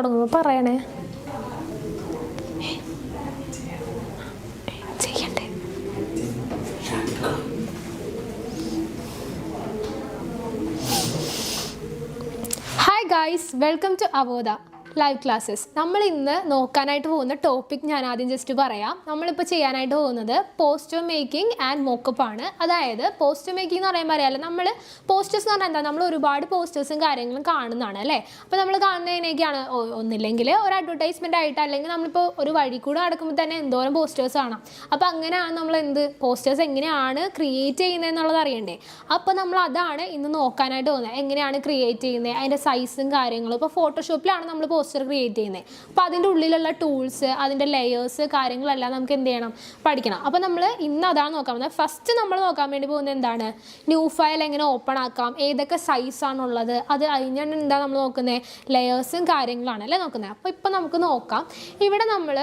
തുടങ്ങുമ്പോൾ പറയണേ. Hi guys welcome to Avoda live classes നമ്മൾ ഇന്ന് നോക്കാനായിട്ട് പോകുന്ന ടോപ്പിക് ഞാൻ ആദ്യം ജസ്റ്റ് പറയാം. നമ്മളിപ്പോൾ ചെയ്യാനായിട്ട് പോകുന്നത് പോസ്റ്റർ മേക്കിംഗ് ആൻഡ് മോക്കപ്പ് ആണ്. അതായത് പോസ്റ്റർ മേക്കിംഗ് എന്ന് പറയുമ്പോൾ അറിയാമല്ലോ നമ്മൾ പോസ്റ്റേഴ്സ് എന്ന് പറഞ്ഞാൽ എന്താ? നമ്മൾ ഒരുപാട് പോസ്റ്റേഴ്സും കാര്യങ്ങളും കാണുന്നതാണ് അല്ലേ? അപ്പോൾ നമ്മൾ കാണുന്നതിനൊക്കെയാണ് ഒന്നില്ലെങ്കിൽ ഒരു അഡ്വർടൈസ്മെന്റ് ആയിട്ട് അല്ലെങ്കിൽ നമ്മളിപ്പോൾ ഒരു വഴി കൂടെ നടക്കുമ്പോൾ തന്നെ എന്തോരം പോസ്റ്റേഴ്സ് കാണാം. അപ്പോൾ അങ്ങനെയാണ് നമ്മൾ എന്ത്? പോസ്റ്റേഴ്സ് എങ്ങനെയാണ് ക്രിയേറ്റ് ചെയ്യുന്നത് എന്നുള്ളത് അറിയണ്ടേ. അപ്പോൾ നമ്മൾ അതാണ് ഇന്ന് നോക്കാനായിട്ട് പോകുന്നത്. എങ്ങനെയാണ് ക്രിയേറ്റ് ചെയ്യുന്നത്? അതിന്റെ സൈസും കാര്യങ്ങളും. ഇപ്പോൾ ഫോട്ടോഷോപ്പിലാണ് നമ്മൾ പോസ്റ്റർ ക്രിയേറ്റ് ചെയ്യുന്നത് അപ്പോൾ അതിന്റെ ഉള്ളിലുള്ള ടൂൾസ് അതിന്റെ ലെയേഴ്സ് കാര്യങ്ങളെല്ലാം നമുക്ക് എന്ത് ചെയ്യണം? പഠിക്കണം. അപ്പോൾ നമ്മൾ ഇന്ന് അതാണ് നോക്കാൻ പോകുന്നത്. ഫസ്റ്റ് നമ്മൾ നോക്കാൻ വേണ്ടി പോകുന്നത് എന്താണ്? ന്യൂ ഫയൽ എങ്ങനെ ഓപ്പൺ ആക്കാം? ഏതൊക്കെ സൈസാണുള്ളത് അത് കഴിഞ്ഞാണ് എന്താ നമ്മൾ നോക്കുന്നത് ലെയേഴ്സും കാര്യങ്ങളാണ് അല്ലേ നോക്കുന്നത് അപ്പോൾ ഇപ്പോൾ നമുക്ക് നോക്കാം. ഇവിടെ നമ്മൾ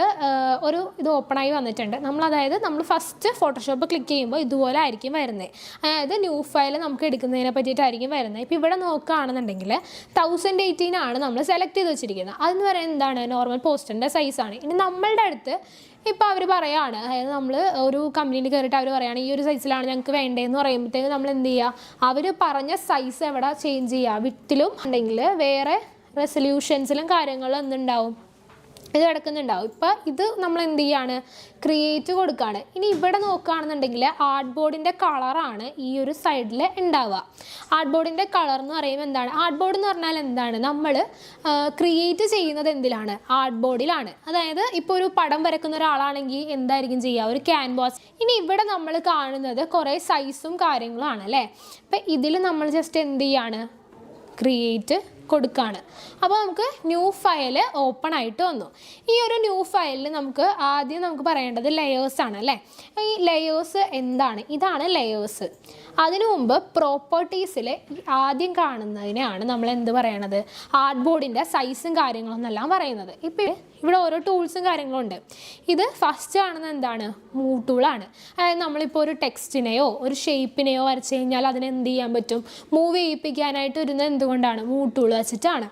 ഒരു ഇത് ഓപ്പൺ ആയി വന്നിട്ടുണ്ട്. നമ്മൾ അതായത് നമ്മൾ ഫസ്റ്റ് ഫോട്ടോഷോപ്പ് ക്ലിക്ക് ചെയ്യുമ്പോൾ ഇതുപോലെ ആയിരിക്കും വരുന്നത് അതായത് ന്യൂ ഫയൽ നമുക്ക് എടുക്കുന്നതിനെ പറ്റിയിട്ടായിരിക്കും വരുന്നത് ഇപ്പോൾ ഇവിടെ നോക്കുകയാണെന്നുണ്ടെങ്കിൽ തൗസൻഡ് എയ്റ്റീൻ ആണ് നമ്മൾ സെലക്ട് ചെയ്ത് വെച്ചിരിക്കുന്നത്. അതെന്ന് പറയുന്നത് എന്താണ്? നോർമൽ പോസ്റ്ററിന്റെ സൈസാണ് ഇനി നമ്മളുടെ അടുത്ത് ഇപ്പോൾ അവർ പറയുകയാണ് അതായത് നമ്മൾ ഒരു കമ്പനിയിൽ കയറിയിട്ട് അവർ പറയുകയാണ് ഈ ഒരു സൈസിലാണ് ഞങ്ങൾക്ക് വേണ്ടതെന്ന് പറയുമ്പോഴത്തേക്ക് നമ്മൾ എന്ത് ചെയ്യുക അവർ പറഞ്ഞ സൈസ് എവിടെ ചേഞ്ച് ചെയ്യുക വിട്ടിലും ഉണ്ടെങ്കിൽ വേറെ റെസൊല്യൂഷൻസിലും കാര്യങ്ങളും എന്തുണ്ടാവും? ഇത് കിടക്കുന്നുണ്ടാവും. ഇപ്പം ഇത് നമ്മൾ എന്ത് ചെയ്യാണ്? ക്രിയേറ്റ് കൊടുക്കുകയാണ് ഇനി ഇവിടെ നോക്കുകയാണെന്നുണ്ടെങ്കിൽ ആർട്ട് ബോർഡിന്റെ കളറാണ് ഈ ഒരു സൈഡിൽ ഉണ്ടാവുക. ആർട്ട് ബോർഡിന്റെ കളർ എന്ന് പറയുമ്പോൾ എന്താണ്? ആർട്ട് ബോർഡ് എന്ന് പറഞ്ഞാൽ എന്താണ്? നമ്മൾ ക്രിയേറ്റ് ചെയ്യുന്നത് എന്തിലാണ്? ആർട്ട് ബോർഡിലാണ് അതായത് ഇപ്പോൾ ഒരു പടം വരക്കുന്ന ഒരാളാണെങ്കിൽ എന്തായിരിക്കും ചെയ്യുക? ഒരു ക്യാൻവാസ് ഇനി ഇവിടെ നമ്മൾ കാണുന്നത് കുറേ സൈസും കാര്യങ്ങളും ആണ് അല്ലേ? ഇതിൽ നമ്മൾ ജസ്റ്റ് എന്ത് ചെയ്യാണ്? ക്രിയേറ്റ് കൊടുക്കുകയാണ് അപ്പോൾ നമുക്ക് ന്യൂ ഫയൽ ഓപ്പൺ ആയിട്ട് വന്നു. ഈ ഒരു ന്യൂ ഫയലിൽ നമുക്ക് ആദ്യം നമുക്ക് പറയേണ്ടത് ലെയേഴ്സ് ആണ് അല്ലേ? ഈ ലെയേഴ്സ് എന്താണ്? ഇതാണ് ലെയേഴ്സ് അതിനു മുമ്പ് പ്രോപ്പർട്ടീസിൽ ആദ്യം കാണുന്നതിനെയാണ് നമ്മൾ എന്ത് പറയണത്? ആർട്ട് ബോർഡിന്റെ സൈസും കാര്യങ്ങളും എന്നെല്ലാം പറയുന്നത്. ഇപ്പോൾ ഇവിടെ ഓരോ ടൂൾസും കാര്യങ്ങളും ഉണ്ട്. ഇത് ഫസ്റ്റ് കാണുന്നത് എന്താണ്? മൂവ് ടൂളാണ് അതായത് നമ്മളിപ്പോൾ ഒരു ടെക്സ്റ്റിനെയോ ഒരു ഷേപ്പിനെയോ വരച്ച് കഴിഞ്ഞാൽ അതിനെ എന്ത് ചെയ്യാൻ പറ്റും? മൂവ് ചെയ്യിപ്പിക്കാനായിട്ട് വരുന്നത് എന്തുകൊണ്ടാണ്? മൂവ് ടൂൾ വെച്ചിട്ടാണ്.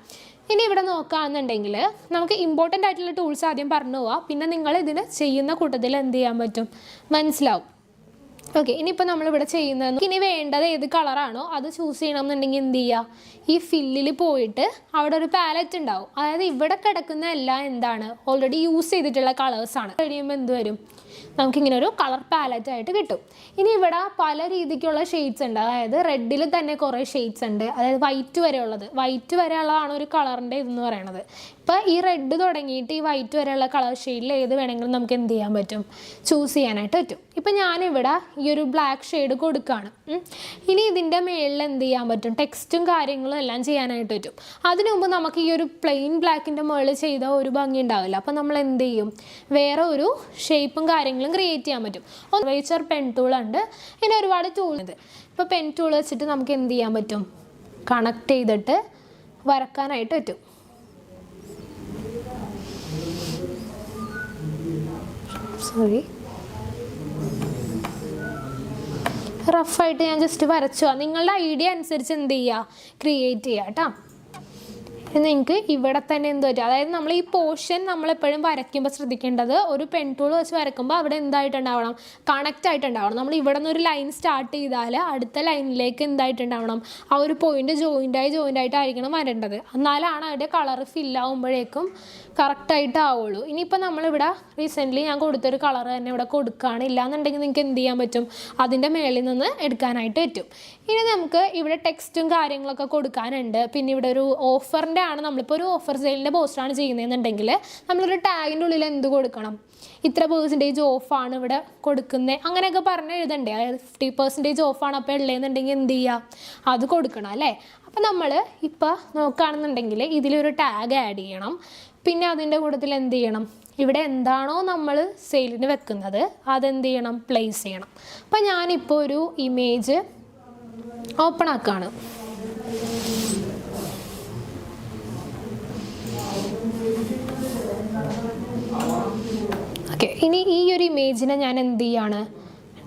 ഇനി ഇവിടെ നോക്കുകയാണെന്നുണ്ടെങ്കിൽ നമുക്ക് ഇമ്പോർട്ടന്റ് ആയിട്ടുള്ള ടൂൾസ് ആദ്യം പറഞ്ഞു പോവാം. പിന്നെ നിങ്ങൾ ഇതിന് ചെയ്യുന്ന കൂട്ടത്തിൽ എന്ത് ചെയ്യാൻ പറ്റും? മനസ്സിലാവും. ഓക്കെ ഇനിയിപ്പോൾ നമ്മളിവിടെ ചെയ്യുന്നത് ഇനി വേണ്ടത് ഏത് കളറാണോ അത് ചൂസ് ചെയ്യണം എന്നുണ്ടെങ്കിൽ എന്ത് ചെയ്യുക ഈ ഫില്ലിൽ പോയിട്ട് അവിടെ ഒരു പാലറ്റ് ഉണ്ടാവും. അതായത് ഇവിടെ കിടക്കുന്ന എല്ലാം എന്താണ്? ഓൾറെഡി യൂസ് ചെയ്തിട്ടുള്ള കളേഴ്സാണ് കഴിയുമ്പോൾ എന്ത് വരും? നമുക്കിങ്ങനെ ഒരു കളർ പാലറ്റ് ആയിട്ട് കിട്ടും. ഇനി ഇവിടെ പല രീതിക്കുള്ള ഷെയ്ഡ്സ് ഉണ്ട്. അതായത് റെഡിൽ തന്നെ കുറേ ഷെയ്ഡ്സ് ഉണ്ട്. അതായത് വൈറ്റ് വരെ ഉള്ളത്. വൈറ്റ് വരെ ഉള്ളതാണ് ഒരു കളറിന്റെ ഇതെന്ന് പറയണത്. ഇപ്പോൾ ഈ റെഡ് തുടങ്ങിയിട്ട് ഈ വൈറ്റ് വരെയുള്ള കളർ ഷെയ്ഡിൽ ഏത് വേണമെങ്കിലും നമുക്ക് എന്ത് ചെയ്യാൻ പറ്റും? ചൂസ് ചെയ്യാനായിട്ട് പറ്റും. ഇപ്പം ഞാനിവിടെ ഈ ഒരു ബ്ലാക്ക് ഷെയ്ഡ് കൊടുക്കുകയാണ് ഇനി ഇതിന്റെ മേളിൽ എന്ത് ചെയ്യാൻ പറ്റും? ടെക്സ്റ്റും കാര്യങ്ങളും എല്ലാം ചെയ്യാനായിട്ട് പറ്റും. അതിനു മുമ്പ് നമുക്ക് ഈ ഒരു പ്ലെയിൻ ബ്ലാക്കിന്റെ മുകളിൽ ചെയ്ത ഒരു ഭംഗി ഉണ്ടാവില്ല. അപ്പം നമ്മൾ എന്ത് ചെയ്യും? വേറെ ഒരു ഷേപ്പും കാര്യങ്ങളും ക്രിയേറ്റ് ചെയ്യാൻ പറ്റും. ഒന്ന് വേച്ചർ പെൻ ടൂൾ ഉണ്ട്. ഇനി ഒരുപാട് ടൂൾ ഉണ്ട്. ഇപ്പോൾ പെൻ ടൂൾ വെച്ചിട്ട് നമുക്ക് എന്ത് ചെയ്യാൻ പറ്റും? കണക്ട് ചെയ്തിട്ട് വരക്കാനായിട്ട് പറ്റും. സോറി റഫായിട്ട് ഞാൻ ജസ്റ്റ് വരച്ചു. നിങ്ങളുടെ ഐഡിയ അനുസരിച്ച് എന്ത് ചെയ്യുക ക്രിയേറ്റ് ചെയ്യുക കേട്ടോ നിങ്ങൾക്ക് ഇവിടെ തന്നെ എന്ത് പറ്റും? അതായത് നമ്മൾ ഈ പോർഷൻ നമ്മളെപ്പോഴും വരയ്ക്കുമ്പോൾ ശ്രദ്ധിക്കേണ്ടത് ഒരു പെൻ ടൂൾ വെച്ച് വരയ്ക്കുമ്പോൾ അവിടെ എന്തായിട്ടുണ്ടാവണം? കണക്റ്റ് ആയിട്ടുണ്ടാവണം. നമ്മൾ ഇവിടെ നിന്ന് ഒരു ലൈൻ സ്റ്റാർട്ട് ചെയ്താൽ അടുത്ത ലൈനിലേക്ക് എന്തായിട്ടുണ്ടാവണം? ആ ഒരു പോയിന്റ് ജോയിന്റായി ജോയിന്റ് ആയിരിക്കണം വരേണ്ടത്. എന്നാലാണ് അതിന്റെ കളർ ഫില്ലാവുമ്പോഴേക്കും കറക്റ്റായിട്ട് ആവുള്ളൂ ഇനിയിപ്പോൾ നമ്മളിവിടെ റീസെന്റ്ലി ഞാൻ കൊടുത്തൊരു കളർ തന്നെ ഇവിടെ കൊടുക്കുകയാണ്. ഇല്ലാന്നുണ്ടെങ്കിൽ നിങ്ങൾക്ക് എന്ത് ചെയ്യാൻ പറ്റും? അതിന്റെ മേളിൽ നിന്ന് എടുക്കാനായിട്ട് പറ്റും. ഇനി നമുക്ക് ഇവിടെ ടെക്സ്റ്റും കാര്യങ്ങളൊക്കെ കൊടുക്കാനുണ്ട്. പിന്നെ ഇവിടെ ഒരു ഓഫറിന്റെ ആണ്. നമ്മളിപ്പോൾ ഒരു ഓഫർ സെയിലിന്റെ പോസ്റ്ററാണ് ചെയ്യുന്നതെന്നുണ്ടെങ്കിൽ നമ്മളൊരു ടാഗിന്റെ ഉള്ളിൽ എന്ത് കൊടുക്കണം? ഇത്ര പേഴ്സന്റേജ് ഓഫാണ് ഇവിടെ കൊടുക്കുന്നത് അങ്ങനെയൊക്കെ പറഞ്ഞ് എഴുതണ്ടേ? അതായത് ഫിഫ്റ്റി പെർസെന്റേജ് ഓഫാണ് അപ്പോൾ ഉള്ളതെന്നുണ്ടെങ്കിൽ എന്ത് ചെയ്യുക അത് കൊടുക്കണം അല്ലേ? അപ്പോൾ നമ്മൾ ഇപ്പോൾ നോക്കുകയാണെന്നുണ്ടെങ്കിൽ ഇതിലൊരു ടാഗ് ആഡ് ചെയ്യണം. പിന്നെ അതിന്റെ കൂട്ടത്തിൽ എന്ത് ചെയ്യണം? ഇവിടെ എന്താണോ നമ്മൾ സെയിലിന് വെക്കുന്നത് അതെന്ത് ചെയ്യണം? പ്ലേസ് ചെയ്യണം. അപ്പോൾ ഞാനിപ്പോൾ ഒരു ഇമേജ് ഓപ്പൺ ആക്കുകയാണ് ഓക്കെ ഇനി ഈ ഒരു ഇമേജിനെ ഞാൻ എന്ത് ചെയ്യാണ്?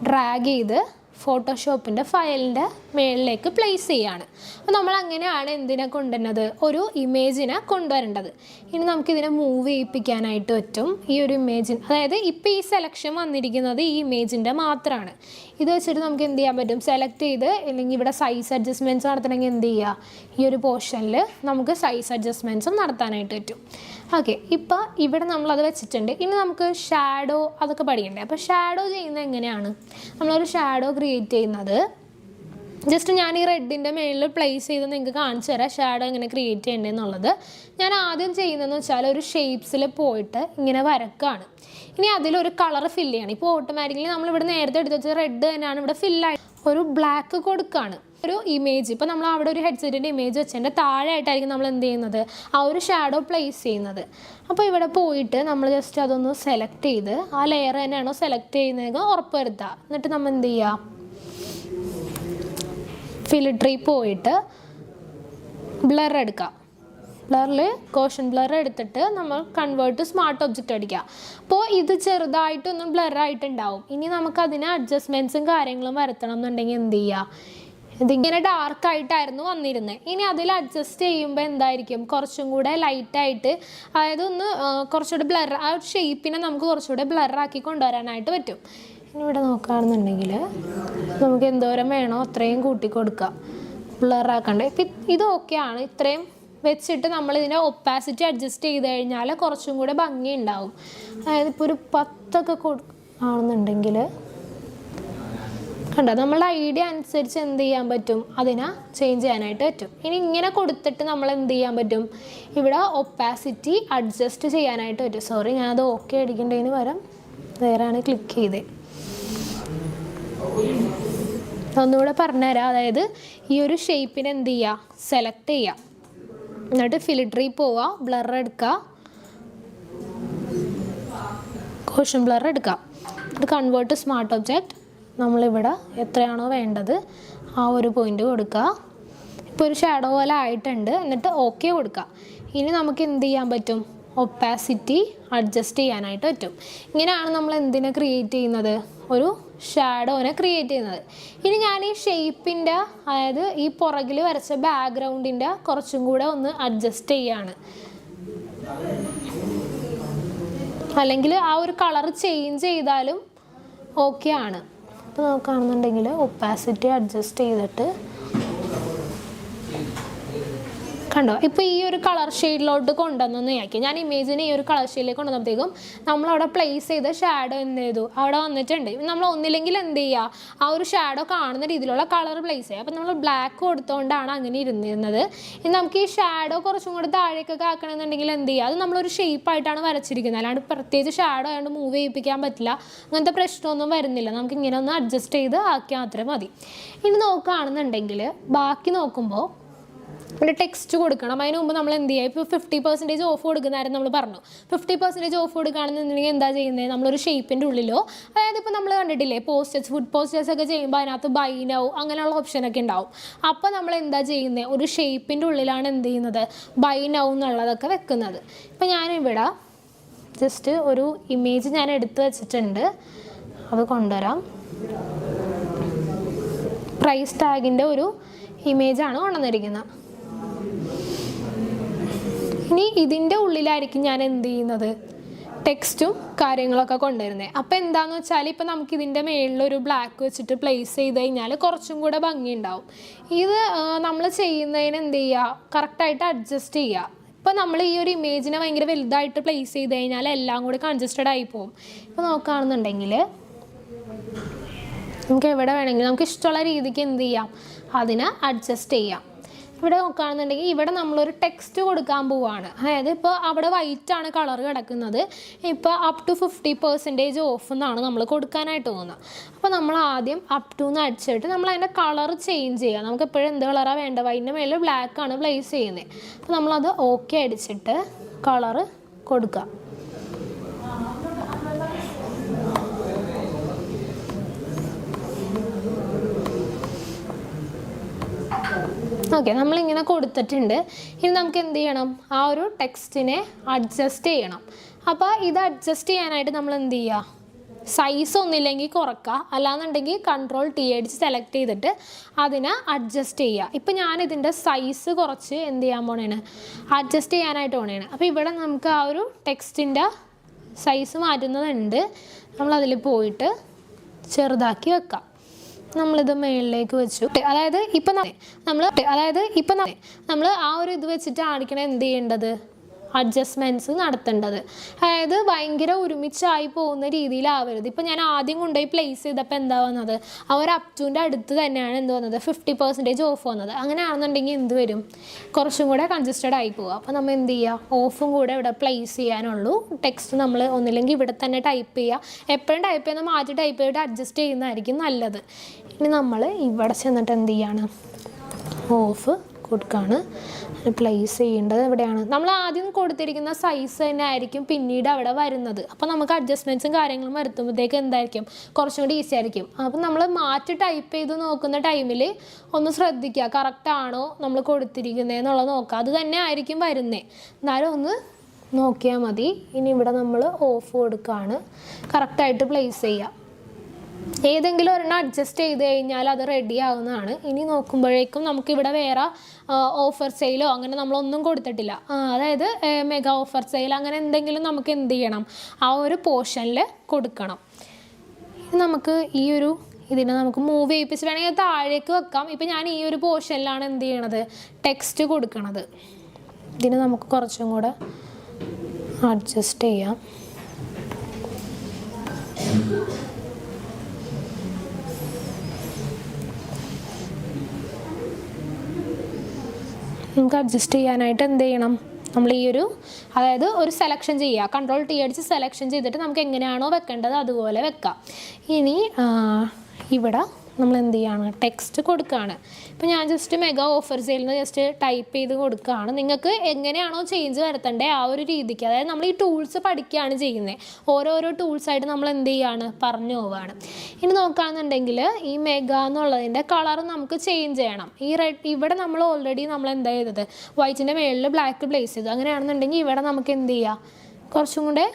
ഡ്രാഗ് ചെയ്ത് ഫോട്ടോഷോപ്പിന്റെ ഫയലിന്റെ മേളിലേക്ക് പ്ലേസ് ചെയ്യാണ്. അപ്പോൾ നമ്മൾ അങ്ങനെയാണ് എന്തിനെ കൊണ്ടുവരുന്നത്? ഒരു ഇമേജിനെ കൊണ്ടുവരേണ്ടത്. ഇനി നമുക്കിതിനെ മൂവ് ചെയ്യിപ്പിക്കാനായിട്ട് പറ്റും. ഈ ഒരു ഇമേജിൻ അതായത് ഇപ്പോൾ ഈ സെലക്ഷൻ വന്നിരിക്കുന്നത് ഈ ഇമേജിന്റെ മാത്രമാണ് ഇത് വെച്ചിട്ട് നമുക്ക് എന്ത് ചെയ്യാൻ പറ്റും? സെലക്ട് ചെയ്ത് അല്ലെങ്കിൽ ഇവിടെ സൈസ് അഡ്ജസ്റ്റ്മെന്റ്സ് നടത്തണമെങ്കിൽ എന്ത് ചെയ്യുക ഈ ഒരു പോർഷനിൽ നമുക്ക് സൈസ് അഡ്ജസ്റ്റ്മെന്റ്സും നടത്താനായിട്ട് പറ്റും. ഓക്കെ ഇപ്പോൾ ഇവിടെ നമ്മളത് വെച്ചിട്ടുണ്ട്. ഇനി നമുക്ക് ഷാഡോ അതൊക്കെ പഠിക്കണ്ടേ? അപ്പോൾ ഷാഡോ ചെയ്യുന്നത് എങ്ങനെയാണ്? നമ്മളൊരു ഷാഡോ ക്രിയേറ്റ് ചെയ്യുന്നത്. ജസ്റ്റ് ഞാൻ ഈ റെഡിന്റെ മേളിൽ പ്ലേസ് ചെയ്ത് നിങ്ങൾക്ക് കാണിച്ചു തരാം. ഷാഡോ എങ്ങനെ ക്രിയേറ്റ് ചെയ്യേണ്ടതെന്നുള്ളത് ഞാൻ ആദ്യം ചെയ്യുന്നതെന്ന് വെച്ചാൽ ഒരു ഷേപ്സിൽ പോയിട്ട് ഇങ്ങനെ വരക്കാണ്. ഇനി അതിലൊരു കളർ ഫില്ല് ചെയ്യണം. ഇപ്പോൾ ഓട്ടോമാറ്റിക്കലി നമ്മളിവിടെ നേരത്തെ എടുത്ത് വെച്ച റെഡ് തന്നെയാണ്. ഇവിടെ ഫില്ലായി ഒരു ബ്ലാക്ക് കൊടുക്കുകയാണ് ഒരു ഇമേജ് ഇപ്പോൾ നമ്മൾ അവിടെ ഒരു ഹെഡ്സെറ്റിന്റെ ഇമേജ് വെച്ചതിന്റെ താഴെയായിട്ടായിരിക്കും നമ്മൾ എന്ത് ചെയ്യുന്നത്? ആ ഒരു ഷാഡോ പ്ലേസ് ചെയ്യുന്നത്. അപ്പോൾ ഇവിടെ പോയിട്ട് നമ്മൾ ജസ്റ്റ് അതൊന്ന് സെലക്ട് ചെയ്ത് ആ ലെയർ തന്നെയാണോ സെലക്ട് ചെയ്യുന്നതെങ്കിൽ ഉറപ്പ് എന്നിട്ട് നമ്മൾ എന്ത് ചെയ്യുക ഫിലിട്രി പോയിട്ട് ബ്ലർ എടുക്കുക. ബ്ലറിൽ കോഷൻ ബ്ലർ എടുത്തിട്ട് നമ്മൾ കൺവേർട്ട് സ്മാർട്ട് ഒബ്ജക്റ്റ് അടിക്കുക. അപ്പോൾ ഇത് ചെറുതായിട്ടൊന്നും ബ്ലറായിട്ടുണ്ടാവും ഇനി നമുക്ക് അതിന് അഡ്ജസ്റ്റ്മെന്റ്സും കാര്യങ്ങളും വരുത്തണം എന്നുണ്ടെങ്കിൽ എന്ത് ചെയ്യുക ഇതിങ്ങനെ ഡാർക്കായിട്ടായിരുന്നു വന്നിരുന്നത് ഇനി അതിൽ അഡ്ജസ്റ്റ് ചെയ്യുമ്പോൾ എന്തായിരിക്കും? കുറച്ചും കൂടെ ലൈറ്റായിട്ട് അതായത് ഒന്ന് കുറച്ചുകൂടെ ബ്ലർ ആ ഒരു ഷേപ്പിനെ നമുക്ക് കുറച്ചുകൂടെ ബ്ലറാക്കി കൊണ്ടുവരാനായിട്ട് പറ്റും. ഇനി ഇവിടെ നോക്കുകയാണെന്നുണ്ടെങ്കിൽ നമുക്ക് എന്തോരം വേണോ അത്രയും കൂട്ടി ബ്ലറാക്കണ്ടേ ഇപ്പം ഇത് ഓക്കെയാണ് ഇത്രയും വെച്ചിട്ട് നമ്മൾ ഇതിന്റെ ഒപ്പാസിറ്റി അഡ്ജസ്റ്റ് ചെയ്ത് കഴിഞ്ഞാൽ കുറച്ചും കൂടെ ഭംഗി ഉണ്ടാവും. അതായത് ഇപ്പോൾ ഒരു പത്തൊക്കെ കൊടു ആണെന്നുണ്ടെങ്കിൽ കണ്ടോ? നമ്മളുടെ ഐഡിയ അനുസരിച്ച് എന്ത് ചെയ്യാൻ പറ്റും? അതിനെ ചേഞ്ച് ചെയ്യാനായിട്ട് പറ്റും. ഇനി ഇങ്ങനെ കൊടുത്തിട്ട് നമ്മൾ എന്ത് ചെയ്യാൻ പറ്റും? ഇവിടെ ഒപ്പാസിറ്റി അഡ്ജസ്റ്റ് ചെയ്യാനായിട്ട് പറ്റും. സോറി ഞാൻ അത് ഓക്കെ അടിക്കേണ്ടതിന് പകരം വേറെയാണ് ക്ലിക്ക് ചെയ്തത് ഒന്നുകൂടെ പറഞ്ഞുതരാം. അതായത് ഈ ഒരു ഷേപ്പിനെന്ത് ചെയ്യുക? സെലക്ട് ചെയ്യുക. എന്നിട്ട് ഫിലിട്ടറിൽ പോവുക ബ്ലർ എടുക്കുക കോഷൻ ബ്ലർ എടുക്കുക ഇത് കൺവേർട്ട് സ്മാർട്ട് ഒബ്ജക്റ്റ് നമ്മളിവിടെ എത്രയാണോ വേണ്ടത് ആ ഒരു പോയിന്റ് കൊടുക്കുക ഇപ്പോൾ ഒരു ഷാഡോ പോലെ ആയിട്ടുണ്ട് എന്നിട്ട് ഓക്കെ കൊടുക്കുക ഇനി നമുക്ക് എന്ത് ചെയ്യാൻ പറ്റും? ഒപ്പാസിറ്റി അഡ്ജസ്റ്റ് ചെയ്യാനായിട്ട് പറ്റും. ഇങ്ങനെയാണ് നമ്മൾ എന്തിനെ ക്രിയേറ്റ് ചെയ്യുന്നത്? ഒരു ഷാഡോനെ ക്രിയേറ്റ് ചെയ്യുന്നത്. ഇനി ഞാൻ ഈ ഷേപ്പിന്റെ അതായത് ഈ പുറകിൽ വരച്ച ബാക്ക്ഗ്രൗണ്ടിന്റെ കുറച്ചും കൂടെ ഒന്ന് അഡ്ജസ്റ്റ് ചെയ്യാണ്. അല്ലെങ്കിൽ ആ ഒരു കളർ ചേഞ്ച് ചെയ്താലും ഓക്കെ ആണ്. അപ്പോൾ നോക്കുകയാണെന്നുണ്ടെങ്കിൽ ഒപ്പാസിറ്റി അഡ്ജസ്റ്റ് ചെയ്തിട്ട് കണ്ടോ? ഇപ്പൊ ഈ ഒരു കളർ ഷെയ്ഡിലോട്ട് കൊണ്ടുവന്നു ആക്കി ഞാൻ ഇമേജിനെ ഈ ഒരു കളർ ഷെയ്ഡിലേക്ക് കൊണ്ടുവന്നപ്പോഴത്തേക്കും നമ്മൾ അവിടെ പ്ലേസ് ചെയ്ത ഷാഡോ എന്ത് ചെയ്തു? അവിടെ വന്നിട്ടുണ്ട്. നമ്മൾ ഒന്നില്ലെങ്കിൽ എന്ത് ചെയ്യുക ആ ഒരു ഷാഡോ കാണുന്ന രീതിയിലുള്ള കളർ പ്ലേസ് ചെയ്യുക അപ്പോൾ നമ്മൾ ബ്ലാക്ക് കൊടുത്തുകൊണ്ടാണ് അങ്ങനെ ഇരുന്നിരുന്നത്. ഇനി നമുക്ക് ഈ ഷാഡോ കുറച്ചും കൂടി താഴേക്കൊക്കെ ആക്കണമെന്നുണ്ടെങ്കിൽ എന്ത് ചെയ്യുക അത് നമ്മളൊരു ഷേപ്പായിട്ടാണ് വരച്ചിരിക്കുന്നത്. അല്ലാണ്ട് പ്രത്യേകിച്ച് ഷാഡോ ആയതുകൊണ്ട് മൂവ് ചെയ്യിപ്പിക്കാൻ പറ്റില്ല. അങ്ങനത്തെ പ്രശ്നമൊന്നും വരുന്നില്ല. നമുക്ക് ഇങ്ങനെ ഒന്ന് അഡ്ജസ്റ്റ് ചെയ്ത് ആക്കിയാൽ മാത്രമേ മതി. ഇനി നോക്കുകയാണെന്നുണ്ടെങ്കിൽ ബാക്കി നോക്കുമ്പോൾ ഒരു ടെക്സ്റ്റ് കൊടുക്കണം. അതിന് മുമ്പ് നമ്മൾ എന്ത് ചെയ്യുക? ഇപ്പോൾ ഫിഫ്റ്റി പെർസെന്റേജ് ഓഫ് കൊടുക്കുന്നതായിരുന്നു നമ്മൾ പറഞ്ഞു. ഫിഫ്റ്റി പെർസെന്റേജ് ഓഫ് കൊടുക്കുകയാണെന്നുണ്ടെങ്കിൽ എന്താ ചെയ്യുന്നത് നമ്മളൊരു ഷേപ്പിന്റെ ഉള്ളിലോ അതായത് ഇപ്പോൾ നമ്മൾ കണ്ടിട്ടില്ലേ പോസ്റ്റേഴ്സ് ഫുഡ് പോസ്റ്റേഴ്സ് ഒക്കെ ചെയ്യുമ്പോൾ അതിനകത്ത് ബൈ നൗ അങ്ങനെയുള്ള ഓപ്ഷനൊക്കെ ഉണ്ടാവും. അപ്പോൾ നമ്മൾ എന്താ ചെയ്യുന്നത് ഒരു ഷേപ്പിന്റെ ഉള്ളിലാണ് എന്ത് ചെയ്യുന്നത്? ബൈ നൗ എന്നുള്ളതൊക്കെ വെക്കുന്നത്. ഇപ്പോൾ ഞാനിവിടെ ജസ്റ്റ് ഒരു ഇമേജ് ഞാൻ എടുത്തു വെച്ചിട്ടുണ്ട്. അത് കൊണ്ടുവരാം. പ്രൈസ് ടാഗിന്റെ ഒരു ഇമേജാണ് കൊണ്ടുവന്നിരിക്കുന്നത്. ഇനി ഇതിന്റെ ഉള്ളിലായിരിക്കും ഞാൻ എന്ത് ചെയ്യുന്നത്? ടെക്സ്റ്റും കാര്യങ്ങളൊക്കെ കൊണ്ടുവരുന്നത് അപ്പോൾ എന്താണെന്ന് വെച്ചാൽ ഇപ്പോൾ നമുക്ക് ഇതിന്റെ മേളിലൊരു ബ്ലാക്ക് വെച്ചിട്ട് പ്ലേസ് ചെയ്ത് കഴിഞ്ഞാൽ കുറച്ചും കൂടെ ഭംഗിയുണ്ടാവും ഇത് നമ്മൾ ചെയ്യുന്നതിന് എന്ത് ചെയ്യുക? കറക്റ്റായിട്ട് അഡ്ജസ്റ്റ് ചെയ്യുക. ഇപ്പോൾ നമ്മൾ ഈ ഒരു ഇമേജിനെ ഭയങ്കര വലുതായിട്ട് പ്ലേസ് ചെയ്ത് കഴിഞ്ഞാൽ എല്ലാം കൂടി കൺജസ്റ്റഡ് ആയി പോകും. ഇപ്പോൾ നോക്കുകയാണെന്നുണ്ടെങ്കിൽ നമുക്ക് എവിടെ വേണമെങ്കിലും നമുക്ക് ഇഷ്ടമുള്ള രീതിക്ക് എന്ത് ചെയ്യാം? അതിനെ അഡ്ജസ്റ്റ് ചെയ്യാം. ഇവിടെ നോക്കുകയാണെന്നുണ്ടെങ്കിൽ ഇവിടെ നമ്മളൊരു ടെക്സ്റ്റ് കൊടുക്കാൻ പോവുകയാണ് അതായത് ഇപ്പോൾ അവിടെ വൈറ്റ് ആണ് കളർ കിടക്കുന്നത്. ഇപ്പോൾ up to fifty percentage off എന്നാണ് നമ്മൾ കൊടുക്കാനായിട്ട് തോന്നുന്നത്. അപ്പോൾ നമ്മൾ ആദ്യം അപ് ടു എന്ന് അടിച്ചിട്ട് നമ്മൾ അതിന്റെ കളർ ചേഞ്ച് ചെയ്യുക. നമുക്ക് എപ്പോഴും എന്ത് കളറാണ് വേണ്ടത്? അതിന്റെ മേലെ ബ്ലാക്ക് ആണ് പ്ലേസ് ചെയ്യുന്നത്. അപ്പോൾ നമ്മളത് ഓക്കെ അടിച്ചിട്ട് കളറ് കൊടുക്കുക. ഓക്കെ നമ്മളിങ്ങനെ കൊടുത്തിട്ടുണ്ട്. ഇനി നമുക്ക് എന്ത് ചെയ്യണം? ആ ഒരു ടെക്സ്റ്റിനെ അഡ്ജസ്റ്റ് ചെയ്യണം. അപ്പോൾ ഇത് അഡ്ജസ്റ്റ് ചെയ്യാനായിട്ട് നമ്മൾ എന്ത് ചെയ്യുക സൈസ് ഒന്നില്ലെങ്കിൽ കുറക്കുക. അല്ലാന്നുണ്ടെങ്കിൽ കൺട്രോൾ ടി അടിച്ച് സെലക്ട് ചെയ്തിട്ട് അതിനെ അഡ്ജസ്റ്റ് ചെയ്യുക. ഇപ്പം ഞാൻ ഇതിന്റെ സൈസ് കുറച്ച് എന്ത് ചെയ്യാൻ പോണേണ്? അഡ്ജസ്റ്റ് ചെയ്യാനായിട്ട് പോണേണ്. അപ്പോൾ ഇവിടെ നമുക്ക് ആ ഒരു ടെക്സ്റ്റിന്റെ സൈസ് മാറ്റുന്നതുണ്ട്. നമ്മളതിൽ പോയിട്ട് ചെറുതാക്കി വെക്കാം. നമ്മളിത് മുകളിലേക്ക് വെച്ചു. അതായത് ഇപ്പം നമ്മൾ അതായത് ഇപ്പം നമ്മൾ ആ ഒരു ഇത് വെച്ചിട്ട് ആടിക്കണേ എന്ത് ചെയ്യേണ്ടത്? അഡ്ജസ്റ്റ്മെന്റ്സ് നടത്തേണ്ടത്. അതായത് ഭയങ്കര ഒരുമിച്ചായി പോകുന്ന രീതിയിലാവരുത്. ഇപ്പം ഞാൻ ആദ്യം കൊണ്ടുപോയി പ്ലേസ് ചെയ്തപ്പോൾ എന്താ വന്നത്? ആ ഒരു അപ്റ്റൂന്റെ അടുത്ത് തന്നെയാണ് എന്ത് വന്നത്? ഫിഫ്റ്റി പെർസെന്റേജ് ഓഫ് വന്നത്. അങ്ങനെയാണെന്നുണ്ടെങ്കിൽ എന്ത് വരും? കുറച്ചും കൂടെ കൺജസ്റ്റഡ് ആയി പോകും അപ്പോൾ നമ്മൾ എന്ത് ചെയ്യുക ഓഫും കൂടെ ഇവിടെ പ്ലേസ് ചെയ്യാനുള്ളൂ. ടെക്സ്റ്റ് നമ്മൾ ഒന്നില്ലെങ്കിൽ ഇവിടെ തന്നെ ടൈപ്പ് ചെയ്യുക. എപ്പോഴും ടൈപ്പ് ചെയ്യുന്ന മാറ്റി ടൈപ്പ് ചെയ്തിട്ട് അഡ്ജസ്റ്റ് ചെയ്യുന്നതായിരിക്കും നല്ലത്. ഇനി നമ്മൾ ഇവിടെ ചെന്നിട്ട് എന്ത് ചെയ്യാണ്? ഓഫ് കൊടുക്കുകയാണ് പ്ലേസ് ചെയ്യേണ്ടത് എവിടെയാണ് നമ്മൾ ആദ്യം കൊടുത്തിരിക്കുന്ന സൈസ് തന്നെ ആയിരിക്കും പിന്നീട് അവിടെ വരുന്നത്. അപ്പോൾ നമുക്ക് അഡ്ജസ്റ്റ്മെന്റ്സും കാര്യങ്ങളും വരുത്തുമ്പോഴത്തേക്ക് എന്തായിരിക്കും? കുറച്ചും കൂടി ഈസി ആയിരിക്കും. അപ്പം നമ്മൾ മാറ്റി ടൈപ്പ് ചെയ്ത് നോക്കുന്ന ടൈമിൽ ഒന്ന് ശ്രദ്ധിക്കുക. കറക്റ്റാണോ നമ്മൾ കൊടുത്തിരിക്കുന്നത് എന്നുള്ളത് നോക്കുക. അത് തന്നെ ആയിരിക്കും വരുന്നത് എന്നാലും ഒന്ന് നോക്കിയാൽ മതി. ഇനി ഇവിടെ നമ്മൾ ഓഫ് കൊടുക്കുകയാണ്. കറക്റ്റായിട്ട് പ്ലേസ് ചെയ്യുക. ഏതെങ്കിലും ഒരെണ്ണം അഡ്ജസ്റ്റ് ചെയ്ത് കഴിഞ്ഞാൽ അത് റെഡി ആവുന്നതാണ്. ഇനി നോക്കുമ്പോഴേക്കും നമുക്കിവിടെ വേറെ ഓഫർ സെയിലോ അങ്ങനെ നമ്മളൊന്നും കൊടുത്തിട്ടില്ല. അതായത് മെഗാ ഓഫർ സെയിൽ അങ്ങനെ എന്തെങ്കിലും നമുക്ക് എന്ത് ചെയ്യണം? ആ ഒരു പോർഷനിൽ കൊടുക്കണം. നമുക്ക് ഈ ഒരു ഇതിനെ നമുക്ക് മൂവ് ചെയ്യിപ്പിച്ച് വേണമെങ്കിൽ താഴേക്ക് വെക്കാം. ഇപ്പം ഞാൻ ഈ ഒരു പോർഷനിലാണ് എന്ത് ചെയ്യണത്? ടെക്സ്റ്റ് കൊടുക്കണത്. ഇതിന് നമുക്ക് കുറച്ചും കൂടെ അഡ്ജസ്റ്റ് ചെയ്യാം. നമുക്ക് അഡ്ജസ്റ്റ് ചെയ്യാനായിട്ട് എന്ത് ചെയ്യണം? നമ്മൾ ഈ ഒരു അതായത് ഒരു സെലക്ഷൻ ചെയ്യുക. കൺട്രോൾ ടി അടിച്ച് സെലക്ഷൻ ചെയ്തിട്ട് നമുക്ക് എങ്ങനെയാണോ വെക്കേണ്ടത് അതുപോലെ വെക്കാം. ഇനി ഇവിടെ നമ്മൾ എന്ത് ചെയ്യാണ് ടെക്സ്റ്റ് കൊടുക്കുകയാണ് ഇപ്പോൾ ഞാൻ ജസ്റ്റ് മെഗാ ഓഫർ സെയിലിന് ജസ്റ്റ് ടൈപ്പ് ചെയ്ത് കൊടുക്കുകയാണ് നിങ്ങൾക്ക് എങ്ങനെയാണോ ചേഞ്ച് വരുത്തേണ്ടത് ആ ഒരു രീതിക്ക്. അതായത് നമ്മൾ ഈ ടൂൾസ് പഠിക്കുകയാണ് ചെയ്യുന്നത് ഓരോരോ ടൂൾസായിട്ട് നമ്മൾ എന്ത് ചെയ്യുകയാണ് പറഞ്ഞു പോവുകയാണ് ഇനി നോക്കുകയാണെന്നുണ്ടെങ്കിൽ ഈ മെഗാ എന്നുള്ളതിന്റെ കളർ നമുക്ക് ചേഞ്ച് ചെയ്യണം. ഈ റെഡ് ഇവിടെ നമ്മൾ ഓൾറെഡി നമ്മൾ എന്താ ചെയ്തത്? വൈറ്റിന്റെ മേളിൽ ബ്ലാക്ക് പ്ലേസ് ചെയ്തു. അങ്ങനെയാണെന്നുണ്ടെങ്കിൽ ഇവിടെ നമുക്ക് എന്ത് ചെയ്യാം? കുറച്ചും കൂടെ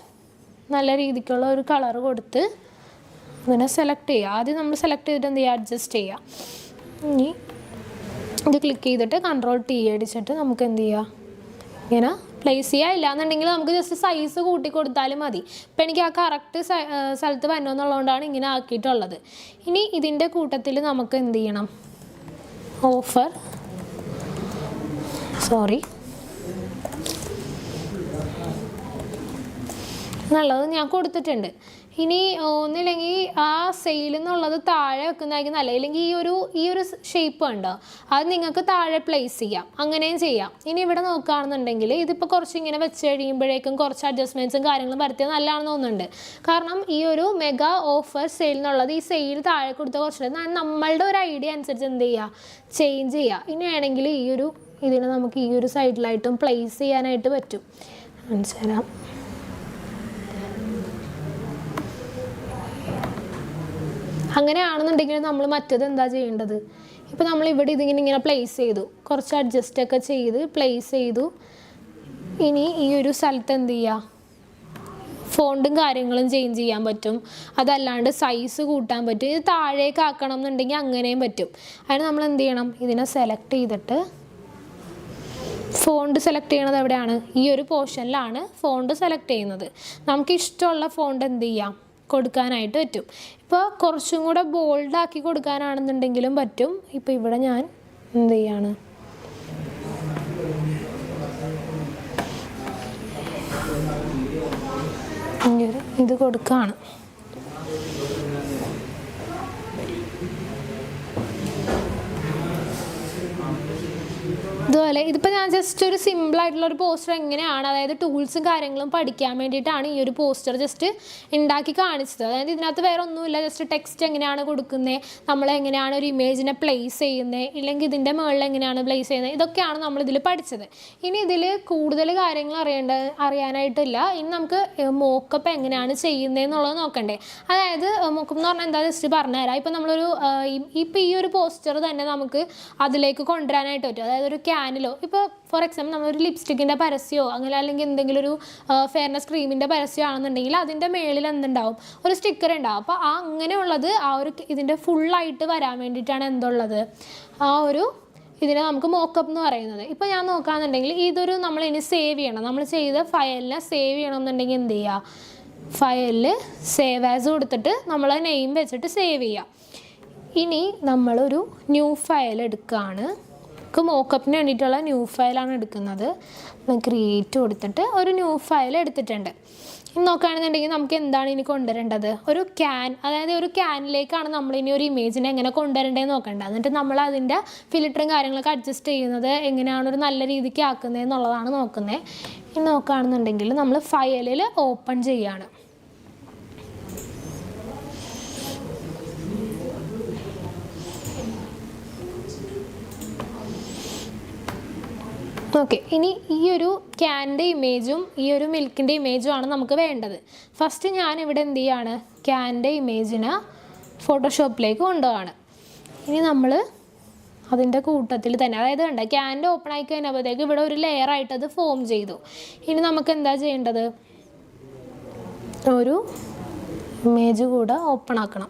നല്ല രീതിക്കുള്ള ഒരു കളർ കൊടുത്ത് അങ്ങനെ സെലക്ട് ചെയ്യുക. ആദ്യം നമ്മൾ സെലക്ട് ചെയ്തിട്ട് എന്ത് ചെയ്യുക? അഡ്ജസ്റ്റ് ചെയ്യുക. ഇനി ഇത് ക്ലിക്ക് ചെയ്തിട്ട് കൺട്രോൾ ടി അടിച്ചിട്ട് നമുക്ക് എന്ത് ചെയ്യുക? ഇങ്ങനെ പ്ലേസ് ചെയ്യുക. ഇല്ലാന്നുണ്ടെങ്കിൽ നമുക്ക് ജസ്റ്റ് സൈസ് കൂട്ടി കൊടുത്താലും മതി. ഇപ്പം എനിക്ക് ആ കറക്റ്റ് സ്ഥലത്ത് വരണമെന്നുള്ളതുകൊണ്ടാണ് ഇങ്ങനെ ആക്കിയിട്ടുള്ളത്. ഇനി ഇതിന്റെ കൂട്ടത്തിൽ നമുക്ക് എന്ത് ചെയ്യണം? ഓഫർ സോറി എന്നുള്ളത് ഞാൻ കൊടുത്തിട്ടുണ്ട്. ഇനി ഒന്നില്ലെങ്കിൽ ആ സെയിൽ എന്നുള്ളത് താഴെ വെക്കുന്നതായിരിക്കും നല്ല ഇല്ലെങ്കിൽ ഈ ഒരു ഈ ഒരു ഷേപ്പ് ഉണ്ട് അത് നിങ്ങൾക്ക് താഴെ പ്ലേസ് ചെയ്യാം. അങ്ങനെയും ചെയ്യാം. ഇനി ഇവിടെ നോക്കുകയാണെന്നുണ്ടെങ്കിൽ ഇതിപ്പോൾ കുറച്ച് ഇങ്ങനെ വെച്ച് കഴിയുമ്പോഴേക്കും കുറച്ച് അഡ്ജസ്റ്റ്മെന്റ്സും കാര്യങ്ങളും വരുത്തിയത് നല്ലതാണെന്ന് തോന്നുന്നുണ്ട്. കാരണം ഈ ഒരു മെഗാ ഓഫർ സെയിൽ എന്നുള്ളത് ഈ സെയിൽ താഴെ കൊടുത്ത കുറച്ച് നമ്മളുടെ ഒരു ഐഡിയ അനുസരിച്ച് എന്ത് ചെയ്യുക ചേഞ്ച് ചെയ്യുക ഇനി വേണമെങ്കിൽ ഈ ഒരു ഇതിനെ നമുക്ക് ഈ ഒരു സൈഡിലായിട്ടും പ്ലേസ് ചെയ്യാനായിട്ട് പറ്റും. മനസ്സിലാം അങ്ങനെയാണെന്നുണ്ടെങ്കിൽ നമ്മൾ മറ്റത് എന്താ ചെയ്യേണ്ടത്? ഇപ്പോൾ നമ്മൾ ഇവിടെ ഇതിങ്ങനെ ഇങ്ങനെ പ്ലേസ് ചെയ്തു. കുറച്ച് അഡ്ജസ്റ്റ് ഒക്കെ ചെയ്ത് പ്ലേസ് ചെയ്തു. ഇനി ഈ ഒരു സ്ഥലത്ത് എന്ത് ചെയ്യുക ഫോണ്ടും കാര്യങ്ങളും ചേഞ്ച് ചെയ്യാൻ പറ്റും. അതല്ലാണ്ട് സൈസ് കൂട്ടാൻ പറ്റും. ഇത് താഴേക്ക് ആക്കണം എന്നുണ്ടെങ്കിൽ അങ്ങനെയും പറ്റും. അതിന് നമ്മൾ എന്ത് ചെയ്യണം? ഇതിനെ സെലക്ട് ചെയ്തിട്ട് ഫോണ്ട് സെലക്ട് ചെയ്യണത് എവിടെയാണ്? ഈ ഒരു പോർഷനിലാണ് ഫോണ്ട് സെലക്ട് ചെയ്യുന്നത്. നമുക്ക് ഇഷ്ടമുള്ള ഫോണ്ട് എന്ത് ചെയ്യാം? കൊടുക്കാനായിട്ട് പറ്റും. ഇപ്പോൾ കുറച്ചും കൂടെ ബോൾഡാക്കി കൊടുക്കാനാണെന്നുണ്ടെങ്കിലും പറ്റും. ഇപ്പോൾ ഇവിടെ ഞാൻ എന്ത് ചെയ്യാണ്? ഇത് കൊടുക്കുകയാണ് ഇതുപോലെ ഇതിപ്പോൾ ഞാൻ ജസ്റ്റ് ഒരു സിമ്പിൾ ആയിട്ടുള്ള ഒരു പോസ്റ്റർ എങ്ങനെയാണ് അതായത് ടൂൾസും കാര്യങ്ങളും പഠിക്കാൻ വേണ്ടിയിട്ടാണ് ഈ ഒരു പോസ്റ്റർ ജസ്റ്റ് ഉണ്ടാക്കി കാണിച്ചത്. അതായത് ഇതിനകത്ത് വേറെ ഒന്നുമില്ല ജസ്റ്റ് ടെക്സ്റ്റ് എങ്ങനെയാണ് കൊടുക്കുന്നത് നമ്മൾ എങ്ങനെയാണ് ഒരു ഇമേജിനെ പ്ലേസ് ചെയ്യുന്നത് ഇല്ലെങ്കിൽ ഇതിന്റെ മുകളിൽ എങ്ങനെയാണ് പ്ലേസ് ചെയ്യുന്നത് ഇതൊക്കെയാണ് നമ്മൾ ഇതിൽ പഠിച്ചത്. ഇനി ഇതിൽ കൂടുതൽ കാര്യങ്ങൾ അറിയേണ്ട അറിയാനായിട്ടില്ല. ഇനി നമുക്ക് മോക്കപ്പ് എങ്ങനെയാണ് ചെയ്യുന്നതെന്നുള്ളത് നോക്കണ്ടേ. അതായത് മോക്കപ്പ് എന്ന് പറഞ്ഞാൽ എന്താ ജസ്റ്റ് പറഞ്ഞുതരാം ഇപ്പോൾ നമ്മളൊരു ഇപ്പോൾ ഈ ഒരു പോസ്റ്റർ തന്നെ നമുക്ക് അതിലേക്ക് കൊണ്ടുവരാനായിട്ട് പറ്റും. അതായത് ഒരു അറിയാലോ ഇപ്പോൾ ഫോർ എക്സാമ്പിൾ നമ്മളൊരു ലിപ്സ്റ്റിക്കിന്റെ പരസ്യമോ അങ്ങനെ അല്ലെങ്കിൽ എന്തെങ്കിലും ഒരു ഫെയർനെസ് ക്രീമിന്റെ പരസ്യം ആണെന്നുണ്ടെങ്കിൽ അതിന്റെ മേളിൽ എന്തുണ്ടാവും? ഒരു സ്റ്റിക്കർ ഉണ്ടാവും. അപ്പോൾ ആ അങ്ങനെയുള്ളത് ആ ഒരു ഇതിന്റെ ഫുള്ളായിട്ട് വരാൻ വേണ്ടിയിട്ടാണ് എന്തുള്ളത്? ആ ഒരു ഇതിനെ നമുക്ക് മോക്കപ്പ് എന്ന് പറയുന്നത്. ഇപ്പോൾ ഞാൻ നോക്കുകയാണെന്നുണ്ടെങ്കിൽ ഇതൊരു നമ്മൾ ഇനി സേവ് ചെയ്യണം. നമ്മൾ ചെയ്ത ഫയലിനെ സേവ് ചെയ്യണമെന്നുണ്ടെങ്കിൽ എന്ത് ചെയ്യുക ഫയലിൽ സേവ് ആസ് കൊടുത്തിട്ട് നമ്മൾ നെയിം വെച്ചിട്ട് സേവ് ചെയ്യുക ഇനി നമ്മളൊരു ന്യൂ ഫയൽ എടുക്കുകയാണ് നമുക്ക് മോക്കപ്പിന് വേണ്ടിയിട്ടുള്ള ന്യൂ ഫയലാണ് എടുക്കുന്നത്. ക്രിയേറ്റ് കൊടുത്തിട്ട് ഒരു ന്യൂ ഫയൽ എടുത്തിട്ടുണ്ട്. നോക്കുകയാണെന്നുണ്ടെങ്കിൽ നമുക്ക് എന്താണ് ഇനി കൊണ്ടുവരേണ്ടത്? ഒരു ക്യാൻ അതായത് ഒരു ക്യാനിലേക്കാണ് നമ്മൾ ഇനി ഒരു ഇമേജിനെ എങ്ങനെ കൊണ്ടുവരേണ്ടതെന്ന് നോക്കേണ്ടത്. എന്നിട്ട് നമ്മൾ അതിന്റെ ഫിൽറ്ററും കാര്യങ്ങളൊക്കെ അഡ്ജസ്റ്റ് ചെയ്യുന്നത് എങ്ങനെയാണ് ഒരു നല്ല രീതിക്ക് ആക്കുന്നത് എന്നുള്ളതാണ് നോക്കുന്നത്. ഇനി നോക്കുകയാണെന്നുണ്ടെങ്കിൽ നമ്മൾ ഫയലിൽ ഓപ്പൺ ചെയ്യുകയാണ് ഓക്കെ ഇനി ഈ ഒരു ക്യാന്റെ ഇമേജും ഈ ഒരു മിൽക്കിന്റെ ഇമേജും ആണ് നമുക്ക് വേണ്ടത്. ഫസ്റ്റ് ഞാൻ ഇവിടെ എന്ത് ചെയ്യാണ്? ക്യാന്റെ ഇമേജിനെ ഫോട്ടോഷോപ്പിലേക്ക് കൊണ്ടുപോവാണ്. ഇനി നമ്മൾ അതിന്റെ കൂട്ടത്തിൽ തന്നെ അതായത് കണ്ട ക്യാന്റെ ഓപ്പൺ ആയി കഴിഞ്ഞപ്പോഴത്തേക്ക് ഇവിടെ ഒരു ലെയർ ആയിട്ട് അത് ഫോം ചെയ്തു. ഇനി നമുക്ക് എന്താ ചെയ്യേണ്ടത്? ഒരു ഇമേജ് കൂടെ ഓപ്പൺ ആക്കണം.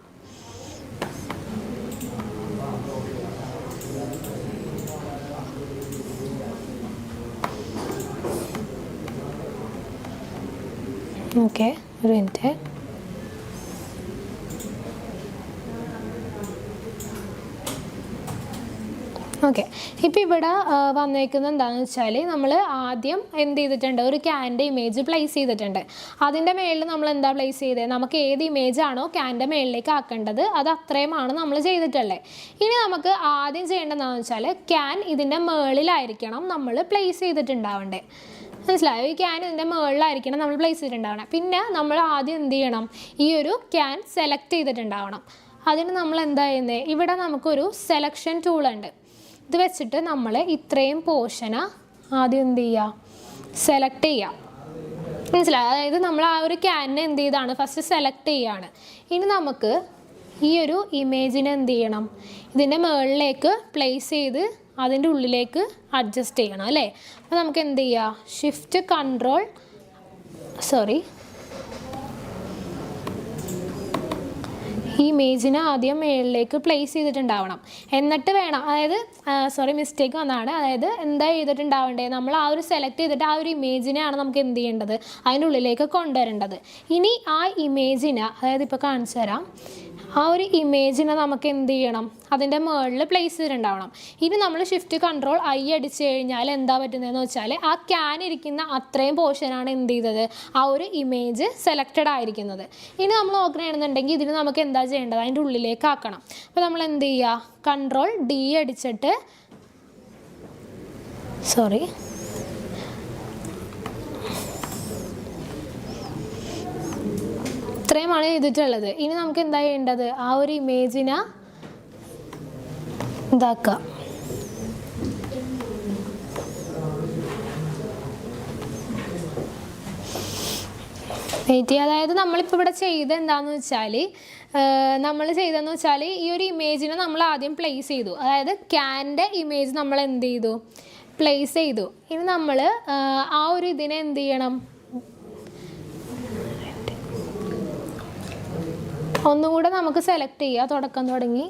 ഓക്കെ ഒരു മിനിറ്റ്. ഓക്കെ ഇപ്പോൾ ഇവിടെ വന്നേക്കുന്നത് എന്താണെന്ന് വെച്ചാൽ നമ്മൾ ആദ്യം എന്ത് ചെയ്തിട്ടുണ്ട്? ഒരു ക്യാന്റെ ഇമേജ് പ്ലേസ് ചെയ്തിട്ടുണ്ട്. അതിന്റെ മേളിൽ നമ്മൾ എന്താ പ്ലേസ് ചെയ്തത് നമുക്ക് ഏത് ഇമേജ് ആണോ ക്യാന്റെ മേളിലേക്ക് ആക്കേണ്ടത് അത് അത്രയുമാണ് നമ്മൾ ചെയ്തിട്ടുള്ളത് ഇനി നമുക്ക് ആദ്യം ചെയ്യേണ്ടതെന്നു വെച്ചാൽ ക്യാൻ ഇതിന്റെ മേളിലായിരിക്കണം നമ്മൾ പ്ലേസ് ചെയ്തിട്ടുണ്ടാവണ്ടേ. മനസ്സിലായോ? ഈ ക്യാൻ ഇതിന്റെ മുകളിലായിരിക്കണം നമ്മൾ പ്ലേസ് ചെയ്തിട്ടുണ്ടാവണം പിന്നെ നമ്മൾ ആദ്യം എന്ത് ചെയ്യണം? ഈ ഒരു ക്യാൻ സെലക്ട് ചെയ്തിട്ടുണ്ടാവണം. അതിന് നമ്മൾ എന്താ ചെയ്യുന്നത് ഇവിടെ നമുക്കൊരു സെലക്ഷൻ ടൂൾ ഉണ്ട്. ഇത് വെച്ചിട്ട് നമ്മൾ ഇത്രയും പോർഷന ആദ്യം എന്ത് ചെയ്യുക സെലക്ട് ചെയ്യുക മനസ്സിലായി? അതായത് നമ്മൾ ആ ഒരു ക്യാനിനെ എന്ത് ചെയ്താണ്? ഫസ്റ്റ് സെലക്ട് ചെയ്യാണ്. ഇനി നമുക്ക് ഈ ഒരു ഇമേജിനെ എന്ത് ചെയ്യണം? ഇതിന്റെ മുകളിലേക്ക് പ്ലേസ് ചെയ്ത് അതിന്റെ ഉള്ളിലേക്ക് അഡ്ജസ്റ്റ് ചെയ്യണം അല്ലേ? അപ്പോൾ നമുക്ക് എന്ത് ചെയ്യുക ഷിഫ്റ്റ് കൺട്രോൾ സോറി ഈ ഇമേജിനെ ആദ്യം മേളിലേക്ക് പ്ലേസ് ചെയ്തിട്ടുണ്ടാവണം. എന്നിട്ട് വേണം അതായത് സോറി മിസ്റ്റേക്ക് വന്നതാണ് അതായത് എന്താ ചെയ്തിട്ടുണ്ടാവേണ്ടത്? നമ്മൾ ആ ഒരു സെലക്ട് ചെയ്തിട്ട് ആ ഒരു ഇമേജിനെയാണ് നമുക്ക് എന്ത് ചെയ്യേണ്ടത്? അതിന്റെ ഉള്ളിലേക്ക് കൊണ്ടുവരേണ്ടത്. ഇനി ആ ഇമേജിനെ അതായത് ഇപ്പോൾ കാണിച്ചു തരാം ആ ഒരു ഇമേജിനെ നമുക്ക് എന്ത് ചെയ്യണം? അതിന്റെ മുകളിൽ പ്ലേസ് ചെയ്തിട്ടുണ്ടാവണം ഇനി നമ്മൾ ഷിഫ്റ്റ് കൺട്രോൾ ഐ അടിച്ച് കഴിഞ്ഞാൽ എന്താ പറ്റുന്നതെന്ന് വെച്ചാൽ ആ ക്യാൻ ഇരിക്കുന്ന അത്രയും പോർഷനാണ് എന്ത് ചെയ്തത്? ആ ഒരു ഇമേജ് സെലക്റ്റഡ് ആയിരിക്കുന്നത്. ഇനി നമ്മൾ നോക്കണമെന്നുണ്ടെങ്കിൽ ഇതിന് നമുക്ക് എന്താ ചെയ്യേണ്ടത്? അതിന്റെ ഉള്ളിലേക്ക് ആക്കണം. അപ്പോൾ നമ്മൾ എന്ത് ചെയ്യുക? കൺട്രോൾ ഡി അടിച്ചിട്ട് സോറി ഇത്രയുമാണ് ചെയ്തിട്ടുള്ളത്. ഇനി നമുക്ക് എന്താ ചെയ്യേണ്ടത്? ആ ഒരു ഇമേജിനെ ഇതാക്കുക അതായത് നമ്മളിപ്പോൾ ഇവിടെ ചെയ്ത് എന്താന്ന് വെച്ചാൽ നമ്മൾ ചെയ്തതെന്ന് വെച്ചാൽ ഈ ഒരു ഇമേജിനെ നമ്മൾ ആദ്യം പ്ലേസ് ചെയ്തു. അതായത് ക്യാന്റെ ഇമേജ് നമ്മൾ എന്ത് ചെയ്തു? പ്ലേസ് ചെയ്തു. ഇനി നമ്മൾ ആ ഒരു ഇതിനെ എന്ത് ചെയ്യണം? ഒന്നും കൂടെ നമുക്ക് സെലക്ട് ചെയ്യുക തുടക്കം തുടങ്ങി.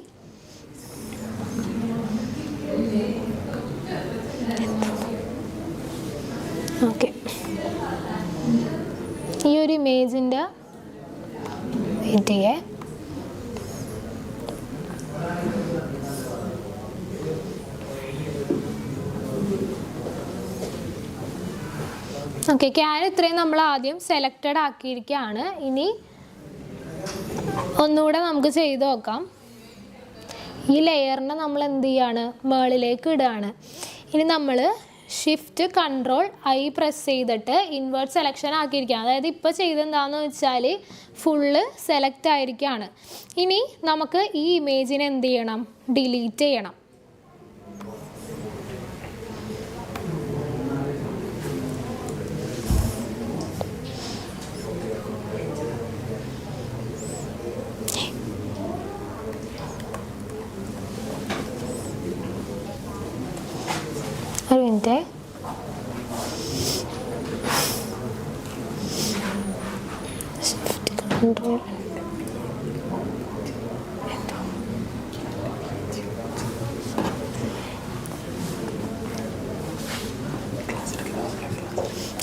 ഓക്കെ ഈ ഒരു ഇമേജിന്റെ ചെയ്യേ ഓക്കെ ക്യാൻ ഇത്രയും നമ്മൾ ആദ്യം സെലക്റ്റഡ് ആക്കിയിരിക്കുകയാണ്. ഇനി ഒന്നുകൂടെ നമുക്ക് ചെയ്ത് നോക്കാം. ഈ ലെയറിനെ നമ്മൾ എന്ത് ചെയ്യാണ്? മേളിലേക്ക് ഇടുകയാണ്. ഇനി നമ്മൾ ഷിഫ്റ്റ് കൺട്രോൾ ഐ പ്രസ് ചെയ്തിട്ട് ഇൻവേർട്ട് സെലക്ഷൻ ആക്കിയിരിക്കുകയാണ്. അതായത് ഇപ്പോൾ ചെയ്തെന്താണെന്ന് വെച്ചാൽ ഫുള്ള് സെലക്ട് ആയിരിക്കുകയാണ്. ഇനി നമുക്ക് ഈ ഇമേജിനെ എന്ത് ചെയ്യണം? ഡിലീറ്റ് ചെയ്യണം. ഒരു മിനിറ്റ്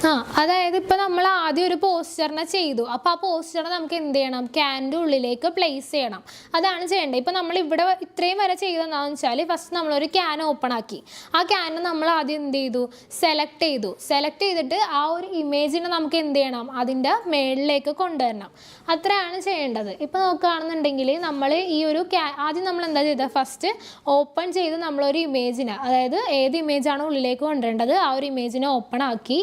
ആ അതായത് ഇപ്പം നമ്മൾ ആദ്യം ഒരു പോസ്റ്ററിനെ ചെയ്തു. അപ്പോൾ ആ പോസ്റ്ററിനെ നമുക്ക് എന്ത് ചെയ്യണം? ക്യാന്റെ ഉള്ളിലേക്ക് പ്ലേസ് ചെയ്യണം. അതാണ് ചെയ്യേണ്ടത്. ഇപ്പം നമ്മൾ ഇവിടെ ഇത്രയും വരെ ചെയ്തതെന്താണെന്ന് വെച്ചാൽ ഫസ്റ്റ് നമ്മൾ ഒരു ക്യാൻ ഓപ്പൺ ആക്കി. ആ ക്യാന് നമ്മൾ ആദ്യം എന്ത് ചെയ്തു? സെലക്ട് ചെയ്തു. സെലക്ട് ചെയ്തിട്ട് ആ ഒരു ഇമേജിനെ നമുക്ക് എന്ത് ചെയ്യണം? അതിന്റെ മേളിലേക്ക് കൊണ്ടുവരണം. അത്രയാണ് ചെയ്യേണ്ടത്. ഇപ്പൊ നോക്കുകയാണെന്നുണ്ടെങ്കിൽ നമ്മൾ ഈ ഒരു ക്യാ ആദ്യം നമ്മൾ എന്താ ചെയ്തത്? ഫസ്റ്റ് ഓപ്പൺ ചെയ്ത് നമ്മളൊരു ഇമേജിനെ അതായത് ഏത് ഇമേജാണ് ഉള്ളിലേക്ക് കൊണ്ടുവരേണ്ടത്? ആ ഒരു ഇമേജിനെ ഓപ്പൺ ആക്കി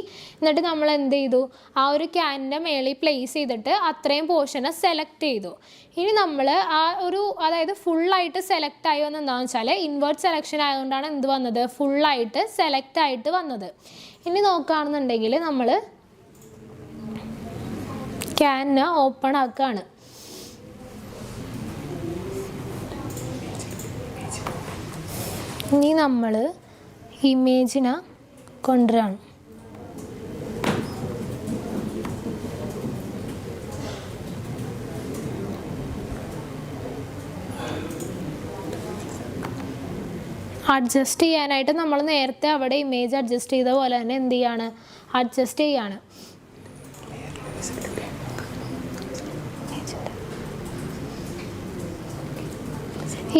എന്നിട്ട് നമ്മൾ എന്ത് ചെയ്തു? ആ ഒരു ക്യാനിന്റെ മേളിൽ പ്ലേസ് ചെയ്തിട്ട് അത്രയും പോർഷനെ സെലക്ട് ചെയ്തു. ഇനി നമ്മൾ ആ ഒരു അതായത് ഫുള്ളായിട്ട് സെലക്ട് ആയി വന്നത് എന്താണെന്ന് വെച്ചാൽ ഇൻവേർട്ട് സെലക്ഷൻ ആയതുകൊണ്ടാണ് എന്ത് വന്നത്? ഫുള്ളായിട്ട് സെലക്ട് ആയിട്ട് വന്നത്. ഇനി നോക്കുകയാണെന്നുണ്ടെങ്കിൽ നമ്മൾ ക്യാനെ ഓപ്പൺ ആക്കുകയാണ്. ഇനി നമ്മൾ ഇമേജിനെ കൊണ്ടുവരാണ്. അഡ്ജസ്റ്റ് ചെയ്യാനായിട്ട് നമ്മൾ നേരത്തെ അവിടെ ഇമേജ് അഡ്ജസ്റ്റ് ചെയ്ത പോലെ തന്നെ എന്ത് ചെയ്യാണ്? അഡ്ജസ്റ്റ് ചെയ്യാണ്.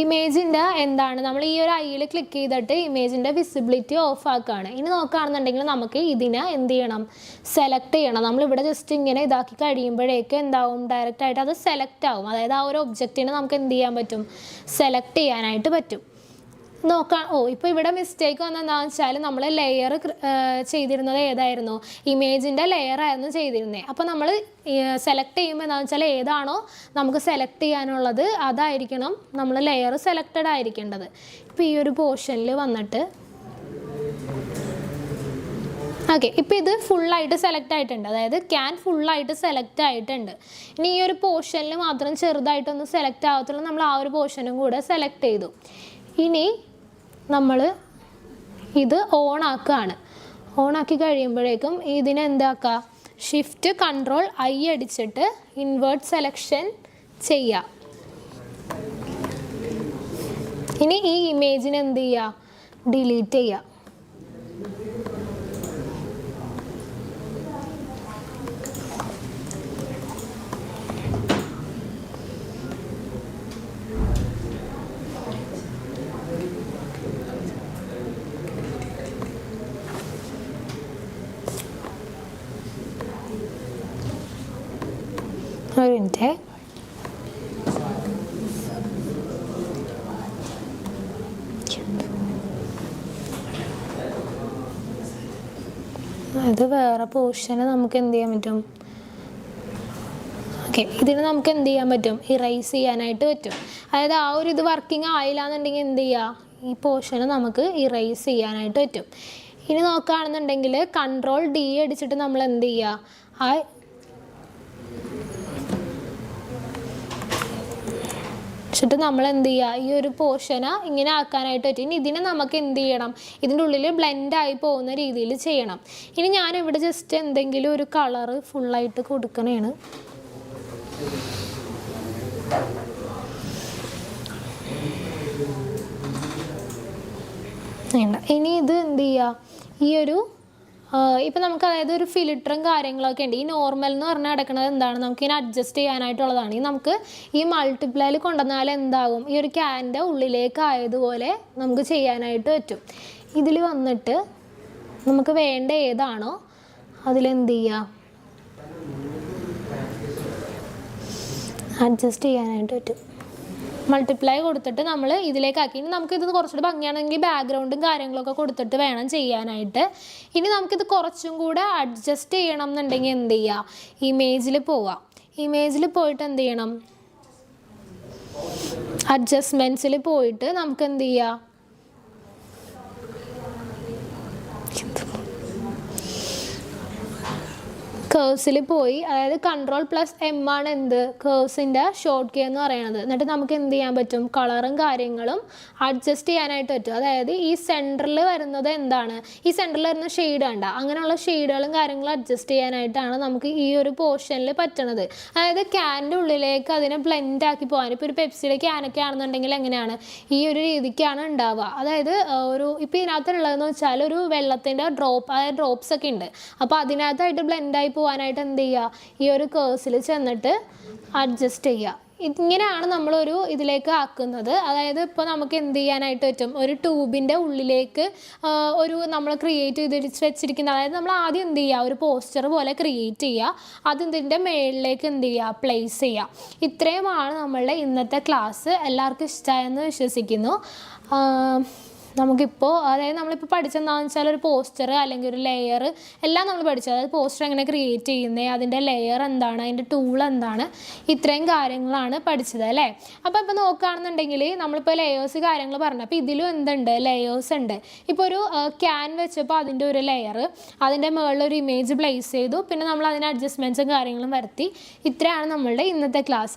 ഇമേജിന്റെ എന്താണ്? നമ്മൾ ഈ ഒരു ഐയിൽ ക്ലിക്ക് ചെയ്തിട്ട് ഇമേജിന്റെ വിസിബിലിറ്റി ഓഫ് ആക്കുകയാണ്. ഇനി നോക്കുകയാണെന്നുണ്ടെങ്കിൽ നമുക്ക് ഇതിനെ എന്ത് ചെയ്യണം? സെലക്ട് ചെയ്യണം. നമ്മളിവിടെ ജസ്റ്റ് ഇങ്ങനെ ഇതാക്കി കഴിയുമ്പോഴേക്ക് എന്താവും? ഡയറക്റ്റായിട്ട് അത് സെലക്ട് ആവും. അതായത് ആ ഒരു ഒബ്ജക്റ്റിനെ നമുക്ക് എന്ത് ചെയ്യാൻ പറ്റും? സെലക്ട് ചെയ്യാനായിട്ട് പറ്റും. നോക്കാം. ഓ ഇപ്പോൾ ഇവിടെ മിസ്റ്റേക്ക് വന്നതെന്താണെന്ന് വെച്ചാൽ നമ്മൾ ലെയർ ചെയ്തിരുന്നത് ഏതായിരുന്നു? ഇമേജിന്റെ ലെയർ ആയിരുന്നു ചെയ്തിരുന്നത് അപ്പോൾ നമ്മൾ സെലക്ട് ചെയ്യുമ്പോൾ എന്താണെന്ന് വെച്ചാൽ ഏതാണോ നമുക്ക് സെലക്ട് ചെയ്യാനുള്ളത് അതായിരിക്കണം നമ്മൾ ലെയർ സെലക്റ്റഡ് ആയിരിക്കേണ്ടത്. ഇപ്പോൾ ഈ ഒരു പോർഷനിൽ വന്നിട്ട്. ഓക്കെ ഇപ്പോൾ ഇത് ഫുള്ളായിട്ട് സെലക്ട് ആയിട്ടുണ്ട്. അതായത് ക്യാൻ ഫുള്ളായിട്ട് സെലക്ട് ആയിട്ടുണ്ട്. ഇനി ഈ ഒരു പോർഷനിൽ മാത്രം ചെറുതായിട്ടൊന്ന് സെലക്ട് ആകത്തുള്ളൂ നമ്മൾ ആ ഒരു പോർഷനും കൂടെ സെലക്ട് ചെയ്തു. ഇനി നമ്മൾ ഇത് ഓൺ ആക്കുകയാണ് ഓൺ ആക്കി കഴിയുമ്പോഴേക്കും ഇതിനെ എന്താക്കുക ഷിഫ്റ്റ് കൺട്രോൾ ഐ അടിച്ചിട്ട് ഇൻവേർട്ട് സെലക്ഷൻ ചെയ്യുക ഇനി ഈ ഇമേജിനെ എന്ത് ചെയ്യുക ഡിലീറ്റ് ചെയ്യുക ഒരു അത് വേറെ പോർഷന് നമുക്ക് എന്ത് ചെയ്യാൻ പറ്റും? ഓക്കെ ഇതിന് നമുക്ക് എന്ത് ചെയ്യാൻ പറ്റും? ഇറൈസ് ചെയ്യാനായിട്ട് പറ്റും. അതായത് ആ ഒരു ഇത് വർക്കിംഗ് ആയില്ല എന്നുണ്ടെങ്കിൽ എന്ത് ചെയ്യുക ഈ പോർഷന് നമുക്ക് ഇറൈസ് ചെയ്യാനായിട്ട് പറ്റും. ഇനി നോക്കുകയാണെന്നുണ്ടെങ്കിൽ കൺട്രോൾ ഡി അടിച്ചിട്ട് നമ്മൾ എന്ത് ചെയ്യുക ആ എന്നിട്ട് നമ്മൾ എന്ത് ചെയ്യുക ഈ ഒരു പോർഷന് ഇങ്ങനെ ആക്കാനായിട്ട് പറ്റും. ഇനി ഇതിനെ നമുക്ക് എന്ത് ചെയ്യണം? ഇതിന്റെ ഉള്ളിൽ ബ്ലെൻഡ് ആയി പോകുന്ന രീതിയിൽ ചെയ്യണം. ഇനി ഞാൻ ഇവിടെ ജസ്റ്റ് എന്തെങ്കിലും ഒരു കളറ് ഫുള്ളായിട്ട് കൊടുക്കണേണ്. വേണ്ട. ഇനി ഇത് എന്ത് ചെയ്യുക ഈ ഒരു ഇപ്പം നമുക്ക് അതായത് ഒരു ഫിൽറ്ററും കാര്യങ്ങളൊക്കെ ഉണ്ട്. ഈ നോർമൽ എന്ന് പറഞ്ഞാൽ അടക്കുന്നത് എന്താണ്? നമുക്ക് ഇതിനെ അഡ്ജസ്റ്റ് ചെയ്യാനായിട്ടുള്ളതാണ്. ഈ നമുക്ക് ഈ മൾട്ടിപ്ലൈയിൽ കൊണ്ടുവന്നാൽ എന്താകും? ഈ ഒരു ക്യാന്റെ ഉള്ളിലേക്ക് ആയതുപോലെ നമുക്ക് ചെയ്യാനായിട്ട് പറ്റും. ഇതിൽ വന്നിട്ട് നമുക്ക് വേണ്ട ഏതാണോ അതിലെന്ത് ചെയ്യുക അഡ്ജസ്റ്റ് ചെയ്യാനായിട്ട് പറ്റും. മൾട്ടിപ്ലൈ കൊടുത്തിട്ട് നമ്മൾ ഇതിലേക്കാക്കി. ഇനി നമുക്കിത് കുറച്ചുകൂടി ഭംഗിയാണെങ്കിൽ ബാക്ക്ഗ്രൗണ്ടും കാര്യങ്ങളൊക്കെ കൊടുത്തിട്ട് വേണം ചെയ്യാനായിട്ട്. ഇനി നമുക്കിത് കുറച്ചും കൂടെ അഡ്ജസ്റ്റ് ചെയ്യണം എന്നുണ്ടെങ്കിൽ എന്ത് ചെയ്യുക ഇമേജിൽ പോവാം. ഇമേജിൽ പോയിട്ട് എന്ത് ചെയ്യണം? അഡ്ജസ്റ്റ്മെന്റ്സിൽ പോയിട്ട് നമുക്ക് എന്ത് ചെയ്യുക കേഴ്സിൽ പോയി. അതായത് കൺട്രോൾ പ്ലസ് എം ആണ് എന്ത്? കേഴ്സിന്റെ ഷോർട്ട് കേ എന്ന് പറയുന്നത് എന്നിട്ട് നമുക്ക് എന്ത് ചെയ്യാൻ പറ്റും? കളറും കാര്യങ്ങളും അഡ്ജസ്റ്റ് ചെയ്യാനായിട്ട് പറ്റും. അതായത് ഈ സെന്ററിൽ വരുന്നത് എന്താണ്? ഈ സെന്ററിൽ വരുന്ന ഷെയ്ഡ് കണ്ട. അങ്ങനെയുള്ള ഷെയ്ഡുകളും കാര്യങ്ങളും അഡ്ജസ്റ്റ് ചെയ്യാനായിട്ടാണ് നമുക്ക് ഈ ഒരു പോർഷനിൽ പറ്റണത്. അതായത് ക്യാന്റെ ഉള്ളിലേക്ക് അതിനെ ബ്ലെൻഡ് ആക്കി പോകാൻ. ഇപ്പോൾ ഒരു പെപ്സിയുടെ ക്യാനൊക്കെ ആണെന്നുണ്ടെങ്കിൽ എങ്ങനെയാണ്? ഈ ഒരു രീതിക്കാണ് ഉണ്ടാവുക. അതായത് ഒരു ഇപ്പോൾ ഇതിനകത്തുള്ളതെന്ന് വെച്ചാൽ ഒരു വെള്ളത്തിന്റെ ഡ്രോപ്പ് അതായത് ഡ്രോപ്സ് ഒക്കെ ഉണ്ട്. അപ്പോൾ അതിനകത്തായിട്ട് ബ്ലെൻഡായി പോകാനായിട്ട് എന്ത് ചെയ്യുക ഈ ഒരു കേഴ്സിൽ ചെന്നിട്ട് അഡ്ജസ്റ്റ് ചെയ്യുക ഇങ്ങനെയാണ് നമ്മളൊരു ഇതിലേക്ക് ആക്കുന്നത്. അതായത് ഇപ്പോൾ നമുക്ക് എന്ത് ചെയ്യാനായിട്ട് പറ്റും? ഒരു ട്യൂബിന്റെ ഉള്ളിലേക്ക് ഒരു നമ്മൾ ക്രിയേറ്റ് ചെയ്ത് വെച്ചിരിക്കുന്ന അതായത് നമ്മൾ ആദ്യം എന്ത് ചെയ്യുക ഒരു പോസ്റ്റർ പോലെ ക്രിയേറ്റ് ചെയ്യുക അത് ഇതിന്റെ മേളിലേക്ക് എന്ത് ചെയ്യുക പ്ലേസ് ചെയ്യുക ഇത്രയുമാണ് നമ്മളുടെ ഇന്നത്തെ ക്ലാസ് എല്ലാവർക്കും ഇഷ്ടമായെന്ന് വിശ്വസിക്കുന്നു. നമുക്കിപ്പോൾ അതായത് നമ്മളിപ്പോൾ പഠിച്ചെന്താണെന്ന് വെച്ചാൽ ഒരു പോസ്റ്റർ അല്ലെങ്കിൽ ഒരു ലെയർ എല്ലാം നമ്മൾ പഠിച്ചു. അതായത് പോസ്റ്റർ എങ്ങനെ ക്രിയേറ്റ് ചെയ്യുന്നത് അതിന്റെ ലെയർ എന്താണ് അതിന്റെ ടൂൾ എന്താണ് ഇത്രയും കാര്യങ്ങളാണ് പഠിച്ചത് അല്ലേ? അപ്പോൾ ഇപ്പോൾ നോക്കുകയാണെന്നുണ്ടെങ്കിൽ നമ്മളിപ്പോൾ ലെയേഴ്സ് കാര്യങ്ങൾ പറഞ്ഞു അപ്പോൾ ഇതിലും എന്തുണ്ട്? ലെയേഴ്സ് ഉണ്ട്. ഇപ്പോൾ ഒരു ക്യാൻ വെച്ചപ്പോൾ അതിന്റെ ഒരു ലെയർ അതിന്റെ മുകളിൽ ഒരു ഇമേജ് പ്ലേസ് ചെയ്തു. പിന്നെ നമ്മൾ അതിന് അഡ്ജസ്റ്റ്മെന്റ്സും കാര്യങ്ങളും വരുത്തി. ഇത്രയാണ് നമ്മളുടെ ഇന്നത്തെ ക്ലാസ്